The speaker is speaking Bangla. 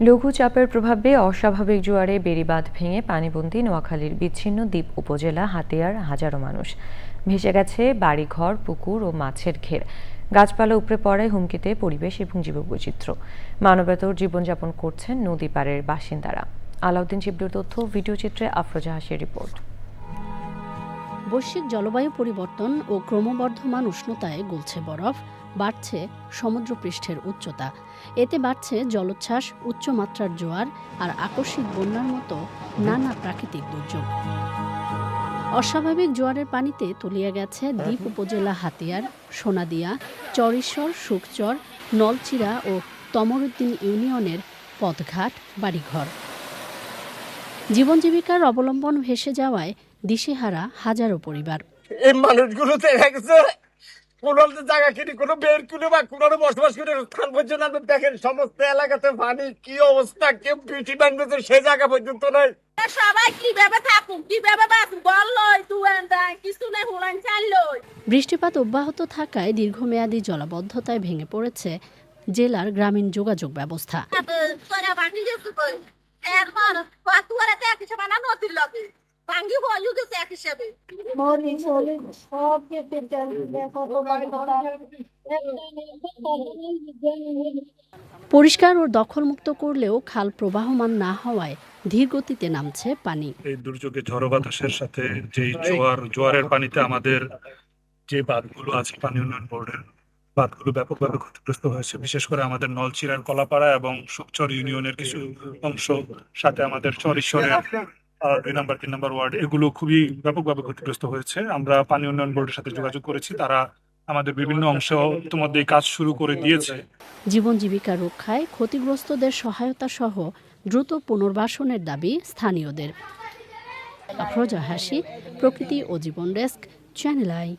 লঘুচাপের প্রভাবে অস্বাভাবিক জোয়ারে বেড়িবাঁধ ভেঙে পানিবন্দী নোয়াখালীর বিচ্ছিন্ন দ্বীপ উপজেলা হাতিয়ার হাজারো মানুষ। ভেসে গেছে বাড়িঘর, পুকুর ও মাছের ঘের। গাছপালা উপড়ে পড়ায় হুমকিতে পরিবেশ এবং জীববৈচিত্র্য। মানবেতর জীবনযাপন করছেন নদী পাড়ের বাসিন্দারা। আলাউদ্দিন চিবলুর তথ্য, ভিডিও চিত্রে আফরোজা হাসির রিপোর্ট। বৈশ্বিক জলবায়ু পরিবর্তন ও ক্রমবর্ধমান উষ্ণতায় গলছে বরফ। বাড়ছে সমুদ্রপৃষ্ঠের উচ্চতা। এতে বাড়ছে জলোচ্ছ্বাস উচ্চমাত্রার জোয়ার আর আকস্মিক বন্যার মতো নানা প্রাকৃতিক দুর্যোগ। অস্বাভাবিক জোয়ারের পানিতে তলিয়ে গেছে দ্বীপ উপজেলা হাতিয়ার, সোনাদিয়া, চরেশ্বর সুকচর নলচিরা ও তমরুদ্দিন ইউনিয়নের পথঘাট, বাড়িঘর। জীবন জীবিকার অবলম্বন ভেসে যাওয়ায় দিশেহারা হাজারো পরিবার। এই মানুষগুলো দেখা গেছে কোনো জায়গা কিনে কোনো বের কুলে বা কোনো বসবাস করে স্থান পর্যন্ত আপনি দেখেন সমস্ত এলাকাতে পানি কি অবস্থা কেউ পিটি বাংলাদেশ সে জায়গা পর্যন্ত নাই। বৃষ্টিপাত অব্যাহত থাকায় দীর্ঘমেয়াদী জলাবদ্ধতায় ভেঙে পড়েছে জেলার গ্রামীণ যোগাযোগ ব্যবস্থা। গেছে এক হিসেবে। মরিচ হলুদ সব কেটে পরিষ্কার ও দখলমুক্ত করলেও খাল প্রবাহমান না হওয়ায় ধীর গতিতে নামছে পানি। এই দুর্যোগে ঝড় বাতাসের সাথে যে জোয়ার জোয়ারের পানিতে আমাদের যে বাঁধগুলো আছে পানি উন্নয়ন বোর্ডের বাঁধগুলো ব্যাপকভাবে ক্ষতিগ্রস্ত হয়েছে। বিশেষ করে আমাদের নলচিরার কলাপাড়া এবং সুকচর ইউনিয়নের কিছু অংশ সাথে আমাদের চরেশ্বরের দুই নম্বর, তিন নম্বর ওয়ার্ড, এগুলো খুবই ব্যাপকভাবে ক্ষতিগ্রস্ত হয়েছে। আমরা পানি উন্নয়ন বোর্ডের সাথে যোগাযোগ করেছি। তারা আমাদের বিভিন্ন অংশ ইতিমধ্যে কাজ শুরু করে দিয়েছে। জীবন জীবিকা রক্ষায় ক্ষতিগ্রস্তদের সহায়তা সহ দ্রুত পুনর্বাসনের দাবি স্থানীয়দের। আফরোজা হাসি, প্রকৃতি ও জীবন ডেস্ক, চ্যানেল আই।